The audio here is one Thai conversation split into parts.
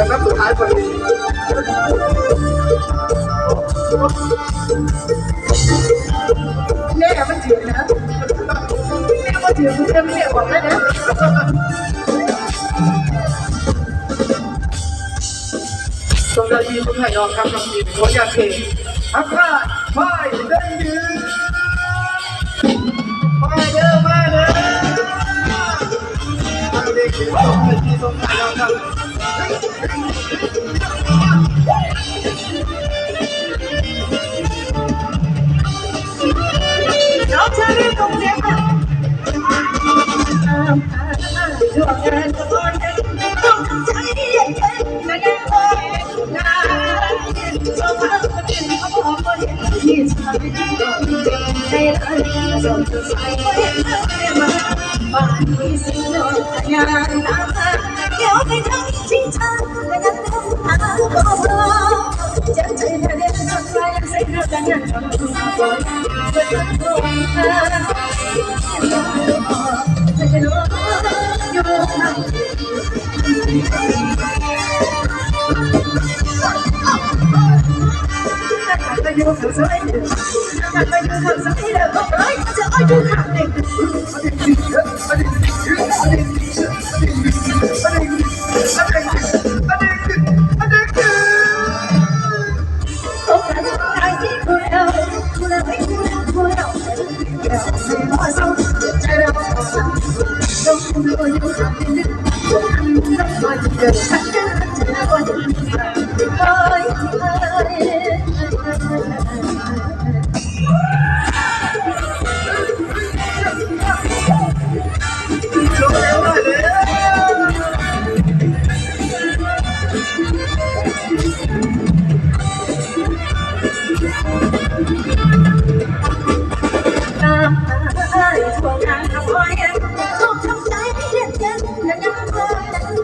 ดี๋ยวนัดสุดท้ายพอดีแม่ไม่เถื่อนะแม่ไม่เถื่อคุณแม่ไม่เถื่อนบอกได้นะตรงนี้คุณไห่ยองครับลองดีขออยากเพลงอัพพาไม่ได้ยืนมาเด้อมาเด้อมาเด็กที่ต้องไปที่ตรงไผ่ดองครับ 老家的冬天啊，坐在山坡上，望着家乡的月亮，山坡上的婆婆也已唱起冬天的歌，山坡上的爷爷们把丰收的太阳打翻。要和他一起唱，两个人谈个话，将最热烈的爱让岁月永远传下去。爱的火焰，爱的火焰，永远燃烧。来，来，来，来，有谁舍得？来，来，来，来，有谁舍得？来，来，来，来，爱的火焰，爱的火焰，永远燃烧。 넘어서 따라와서 너무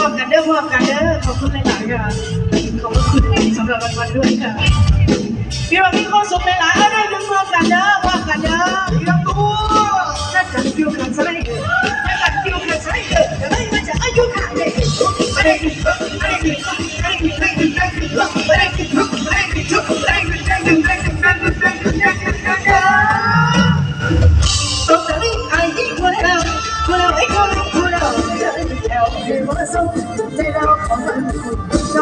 พร้อมกันเด้อพร้อมกันเด้อขอบคุณหลายๆค่ะขอบ เรากันวันด้วยค่ะพี่วันนี้ความสุขในหลายเอาด้วยดึงมือกันเด้อว่ากันเด้อพี่ลำตัวถ้าจัดคิวกันซะได้เถอะถ้าจัดคิวกันซะได้เถอะจะไม่มาจะอายุขาดเลยไม่ได้คิดไม่ได้คิดไม่ได้คิดไม่ได้คิดไม่ได้คิดไม่ได้คิดไม่ได้คิดไม่ได้คิดไม่ได้คิดไม่ได้คิดไม่ได้คิดไม่ได้คิดไม่ได้คิดไม่ได้คิดตกใจไอ้ที่คนเราคนเราไอ้คนเราคนเราจะได้เป็นแถวคือมอเตอร์ไซค์ทุกใจเราของมันคุณ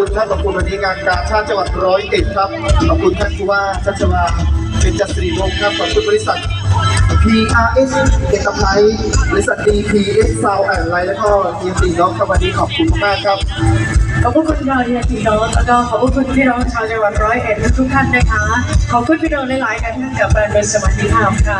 ุณท่านขอบคุณวันนี้งานการชาติจังหวัดร้อยเอ็ดครับ ขอบคุณท่านผู้ว่าชัชวาเป็นจักรสิริวงศ์ครับขอบคุณบริษัท PRS เอกภัยบริษัท DPS Sound and Light และก็ทีมตีน้องครับวันนี้ขอบคุณมากครับ ขอบคุณพี่น้องที่พี่น้องแล้วก็ขอบคุณพี่น้องชาวจังหวัดร้อยเอ็ดทุกท่านนะคะ ขอบคุณพี่น้องหลายๆกันท่านกับแบรนด์เป็นสมาธิธรรมค่ะ